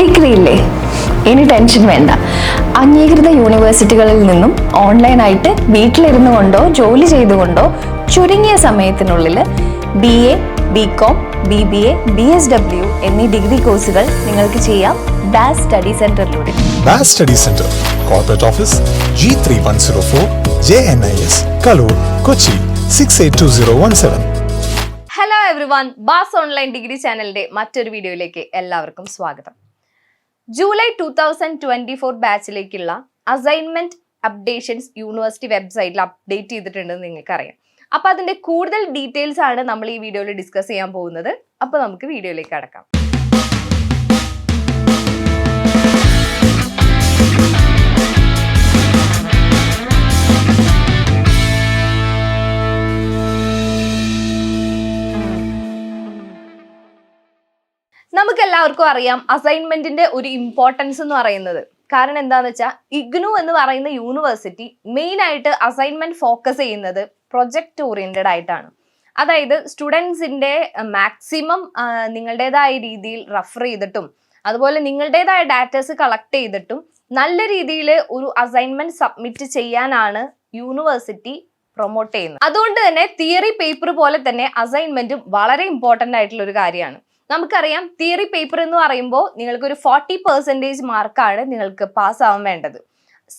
Degree ഇല്ലേ ഇനി tension വേണ്ട. അംഗീകൃത യൂണിവേഴ്സിറ്റികളിൽ നിന്നും ഓൺലൈനായിട്ട് വീട്ടിലിരുന്നു കൊണ്ടോ ജോലി ചെയ്തുകൊണ്ടോ ചുരുങ്ങിയ സമയത്തിനുള്ളിൽ B A B com B B A B S W എന്നീ ഡിഗ്രി കോഴ്സുകൾ നിങ്ങൾക്ക് ചെയ്യാം bass study സെന്ററിലൂടെ Baas study centre corporate office G three one zero four J N I S Kaloor Kochi six eight two zero one seven hello everyone Baas online degree ചാനലിന്റെ മറ്റൊരു വീഡിയോയിലേക്ക് എല്ലാവർക്കും സ്വാഗതം. July two thousand twenty four ബാച്ചിലേക്കുള്ള assignment updations university വെബ്സൈറ്റിൽ update ചെയ്തിട്ടുണ്ടെന്ന് നിങ്ങൾക്കറിയാം. അപ്പൊ അതിന്റെ കൂടുതൽ ഡീറ്റെയിൽസ് ആണ് നമ്മൾ ഈ വീഡിയോയിൽ ഡിസ്കസ് ചെയ്യാൻ പോകുന്നത്. അപ്പൊ നമുക്ക് വീഡിയോയിലേക്ക് കടക്കാം. നമുക്ക് എല്ലാവർക്കും അറിയാം അസൈൻമെന്റിന്റെ ഒരു ഇമ്പോർട്ടൻസ് എന്ന് പറയുന്നത്. കാരണം എന്താന്ന് വെച്ചാൽ ഇഗ്നു എന്ന് പറയുന്ന യൂണിവേഴ്സിറ്റി മെയിൻ ആയിട്ട് അസൈൻമെന്റ് ഫോക്കസ് ചെയ്യുന്നത് പ്രൊജക്ട് ഓറിയന്റഡ് ആയിട്ടാണ്. അതായത് സ്റ്റുഡൻസിന്റെ മാക്സിമം നിങ്ങളുടേതായ രീതിയിൽ റഫർ ചെയ്തിട്ടും അതുപോലെ നിങ്ങളുടേതായ ഡാറ്റാസ് കളക്ട് ചെയ്തിട്ടും നല്ല രീതിയിൽ ഒരു അസൈൻമെന്റ് സബ്മിറ്റ് ചെയ്യാനാണ് യൂണിവേഴ്സിറ്റി പ്രൊമോട്ട് ചെയ്യുന്നത്. അതുകൊണ്ട് തന്നെ തിയറി പേപ്പർ പോലെ തന്നെ അസൈൻമെന്റും വളരെ ഇമ്പോർട്ടന്റ് ആയിട്ടുള്ള ഒരു കാര്യമാണ്. നമുക്കറിയാം തിയറി പേപ്പർ എന്ന് പറയുമ്പോൾ നിങ്ങൾക്ക് ഒരു ഫോർട്ടി പെർസെന്റേജ് മാർക്കാണ് നിങ്ങൾക്ക് പാസ് ആവാൻ വേണ്ടത്.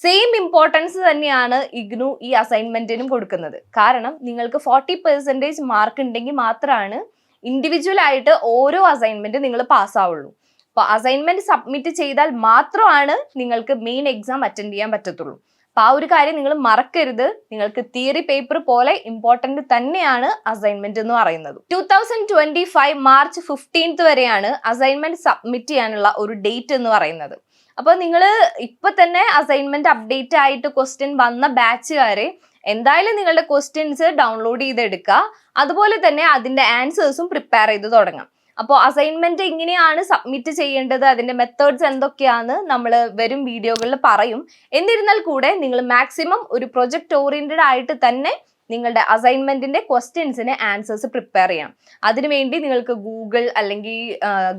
സെയിം ഇമ്പോർട്ടൻസ് തന്നെയാണ് ഇഗ്നു ഈ അസൈൻമെന്റിനും കൊടുക്കുന്നത്. കാരണം നിങ്ങൾക്ക് ഫോർട്ടി പെർസെന്റേജ് മാർക്ക് ഉണ്ടെങ്കിൽ മാത്രമാണ് ഇൻഡിവിജ്വൽ ആയിട്ട് ഓരോ അസൈൻമെന്റ് നിങ്ങൾ പാസ്സാവുള്ളൂ അപ്പോൾ അസൈൻമെന്റ് സബ്മിറ്റ് ചെയ്താൽ മാത്രമാണ് നിങ്ങൾക്ക് മെയിൻ എക്സാം അറ്റൻഡ് ചെയ്യാൻ പറ്റത്തുള്ളൂ. അപ്പൊ ആ ഒരു കാര്യം നിങ്ങൾ മറക്കരുത്. നിങ്ങൾക്ക് തിയറി പേപ്പർ പോലെ ഇമ്പോർട്ടന്റ് തന്നെയാണ് അസൈൻമെന്റ് എന്ന് പറയുന്നത്. Two thousand twenty five March fifteenth വരെയാണ് അസൈൻമെന്റ് സബ്മിറ്റ് ചെയ്യാനുള്ള ഒരു ഡേറ്റ് എന്ന് പറയുന്നത്. അപ്പോൾ നിങ്ങൾ ഇപ്പൊ തന്നെ അസൈൻമെന്റ് അപ്ഡേറ്റ് ആയിട്ട് ക്വസ്റ്റ്യൻ വന്ന ബാച്ചുകാരെ എന്തായാലും നിങ്ങളുടെ ക്വസ്റ്റ്യൻസ് ഡൗൺലോഡ് ചെയ്തെടുക്കുക. അതുപോലെ തന്നെ അതിന്റെ ആൻസേഴ്സും പ്രിപ്പയർ ചെയ്ത് തുടങ്ങാം. അപ്പോൾ അസൈൻമെന്റ് എങ്ങനെയാണ് സബ്മിറ്റ് ചെയ്യേണ്ടത് അതിന്റെ മെത്തേഡ്സ് എന്തൊക്കെയാണ് നമ്മൾ വരും വീഡിയോകളിൽ പറയും. എന്നിരുന്നാൽ കൂടെ നിങ്ങൾ മാക്സിമം ഒരു പ്രൊജക്ട് ഓറിയന്റഡ് ആയിട്ട് തന്നെ നിങ്ങളുടെ അസൈൻമെന്റിന്റെ ക്വസ്റ്റ്യൻസിന് ആൻസേഴ്സ് പ്രിപ്പയർ ചെയ്യാം. അതിനുവേണ്ടി നിങ്ങൾക്ക് ഗൂഗിൾ അല്ലെങ്കിൽ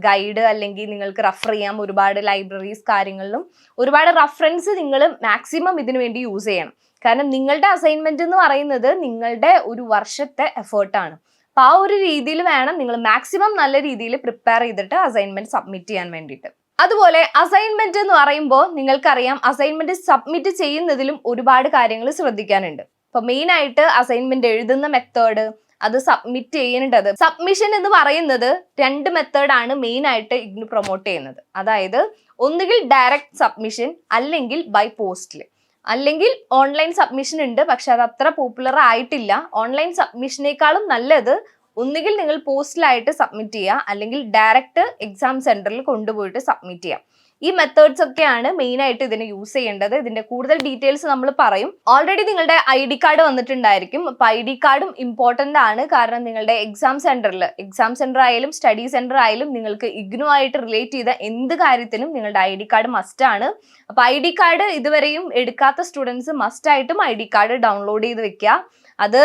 ഗൈഡ് അല്ലെങ്കിൽ നിങ്ങൾക്ക് റഫർ ചെയ്യാം. ഒരുപാട് ലൈബ്രറീസ് കാര്യങ്ങളിലും ഒരുപാട് റഫറൻസ് നിങ്ങൾ മാക്സിമം ഇതിനു വേണ്ടി യൂസ് ചെയ്യണം. കാരണം നിങ്ങളുടെ അസൈൻമെന്റ് എന്ന് പറയുന്നത് നിങ്ങളുടെ ഒരു വർഷത്തെ എഫേർട്ടാണ് അപ്പൊ ആ ഒരു രീതിയിൽ വേണം നിങ്ങൾ മാക്സിമം നല്ല രീതിയിൽ പ്രിപ്പയർ ചെയ്തിട്ട് അസൈൻമെന്റ് സബ്മിറ്റ് ചെയ്യാൻ വേണ്ടിയിട്ട്. അതുപോലെ അസൈൻമെന്റ് എന്ന് പറയുമ്പോൾ നിങ്ങൾക്കറിയാം അസൈൻമെന്റ് സബ്മിറ്റ് ചെയ്യുന്നതിലും ഒരുപാട് കാര്യങ്ങൾ ശ്രദ്ധിക്കാനുണ്ട്. ഇപ്പൊ മെയിൻ ആയിട്ട് അസൈൻമെന്റ് എഴുതുന്ന മെത്തേഡ് അത് സബ്മിറ്റ് ചെയ്യേണ്ടത്. സബ്മിഷൻ എന്ന് പറയുന്നത് രണ്ട് മെത്തേഡാണ് മെയിൻ ആയിട്ട് ഇഗ്നു പ്രൊമോട്ട് ചെയ്യുന്നത്. അതായത് ഒന്നുകിൽ ഡയറക്റ്റ് സബ്മിഷൻ അല്ലെങ്കിൽ ബൈ പോസ്റ്റിൽ അല്ലെങ്കിൽ ഓൺലൈൻ സബ്മിഷൻ ഉണ്ട് പക്ഷെ അത് അത്ര പോപ്പുലർ ആയിട്ടില്ല. ഓൺലൈൻ സബ്മിഷനേക്കാളും നല്ലത് ഒന്നുകിൽ നിങ്ങൾ പോസ്റ്റിലായിട്ട് സബ്മിറ്റ് ചെയ്യുക അല്ലെങ്കിൽ ഡയറക്റ്റ് എക്സാം സെന്ററിൽ കൊണ്ടുപോയിട്ട് സബ്മിറ്റ് ചെയ്യാം ഈ മെത്തേഡ്സ് ഒക്കെയാണ് മെയിൻ ആയിട്ട് ഇതിന് യൂസ് ചെയ്യേണ്ടത്. ഇതിന്റെ കൂടുതൽ ഡീറ്റെയിൽസ് നമ്മൾ പറയും. ഓൾറെഡി നിങ്ങളുടെ ഐ ഡി കാർഡ് വന്നിട്ടുണ്ടായിരിക്കും. അപ്പൊ ഐ ഡി കാർഡും ഇമ്പോർട്ടന്റ് ആണ്. കാരണം നിങ്ങളുടെ എക്സാം സെന്ററിൽ എക്സാം സെന്റർ ആയാലും സ്റ്റഡി സെന്റർ ആയാലും നിങ്ങൾക്ക് ഇഗ്നോ ആയിട്ട് റിലേറ്റ് ചെയ്ത എന്ത് കാര്യത്തിനും നിങ്ങളുടെ ഐ ഡി കാർഡ് മസ്റ്റ് ആണ്. അപ്പൊ ഐ ഡി കാർഡ് ഇതുവരെയും എടുക്കാത്ത സ്റ്റുഡൻസ് മസ്റ്റ് ആയിട്ടും ഐ ഡി കാർഡ് ഡൗൺലോഡ് ചെയ്ത് വെക്കുക അത്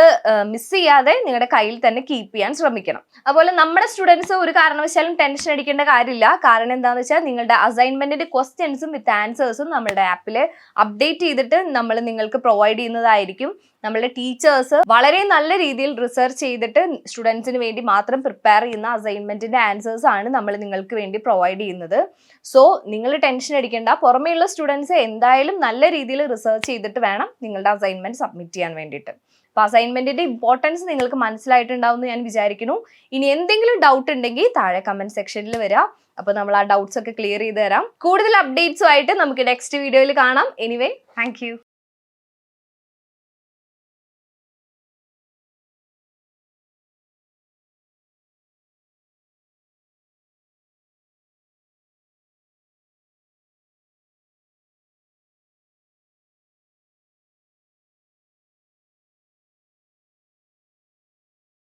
മിസ് ചെയ്യാതെ നിങ്ങളുടെ കയ്യിൽ തന്നെ കീപ്പ് ചെയ്യാൻ ശ്രമിക്കണം. അതുപോലെ നമ്മുടെ സ്റ്റുഡൻസ് ഒരു കാരണവശാലും ടെൻഷൻ അടിക്കേണ്ട കാര്യമില്ല. കാരണം എന്താണെന്ന് വെച്ചാൽ നിങ്ങളുടെ അസൈൻമെന്റിന്റെ ക്വസ്റ്റ്യൻസും വിത്ത് ആൻസേഴ്സും നമ്മുടെ ആപ്പിൽ അപ്ഡേറ്റ് ചെയ്തിട്ട് നമ്മൾ നിങ്ങൾക്ക് പ്രൊവൈഡ് ചെയ്യുന്നതായിരിക്കും. നമ്മളുടെ ടീച്ചേഴ്സ് വളരെ നല്ല രീതിയിൽ റിസർച്ച് ചെയ്തിട്ട് സ്റ്റുഡൻസിന് വേണ്ടി മാത്രം പ്രിപ്പയർ ചെയ്യുന്ന അസൈൻമെന്റിന്റെ ആൻസേഴ്സ് ആണ് നമ്മൾ നിങ്ങൾക്ക് വേണ്ടി പ്രൊവൈഡ് ചെയ്യുന്നത്. സോ നിങ്ങൾ ടെൻഷൻ അടിക്കേണ്ട. പുറമേയുള്ള സ്റ്റുഡൻസ് എന്തായാലും നല്ല രീതിയിൽ റിസർച്ച് ചെയ്തിട്ട് വേണം നിങ്ങളുടെ അസൈൻമെന്റ് സബ്മിറ്റ് ചെയ്യാൻ വേണ്ടിയിട്ട്. അപ്പൊ അസൈൻമെന്റിന്റെ ഇമ്പോർട്ടൻസ് നിങ്ങൾക്ക് മനസ്സിലായിട്ടുണ്ടാവും ഞാൻ വിചാരിക്കുന്നു. ഇനി എന്തെങ്കിലും ഡൗട്ട് ഉണ്ടെങ്കിൽ താഴെ കമന്റ് സെക്ഷനിൽ വരാം അപ്പൊ നമ്മൾ ആ ഡൗട്ട്സ് ഒക്കെ ക്ലിയർ ചെയ്ത് തരാം. കൂടുതൽ അപ്ഡേറ്റ്സും ആയിട്ട് നമുക്ക് നെക്സ്റ്റ് വീഡിയോയിൽ കാണാം. Anyway thank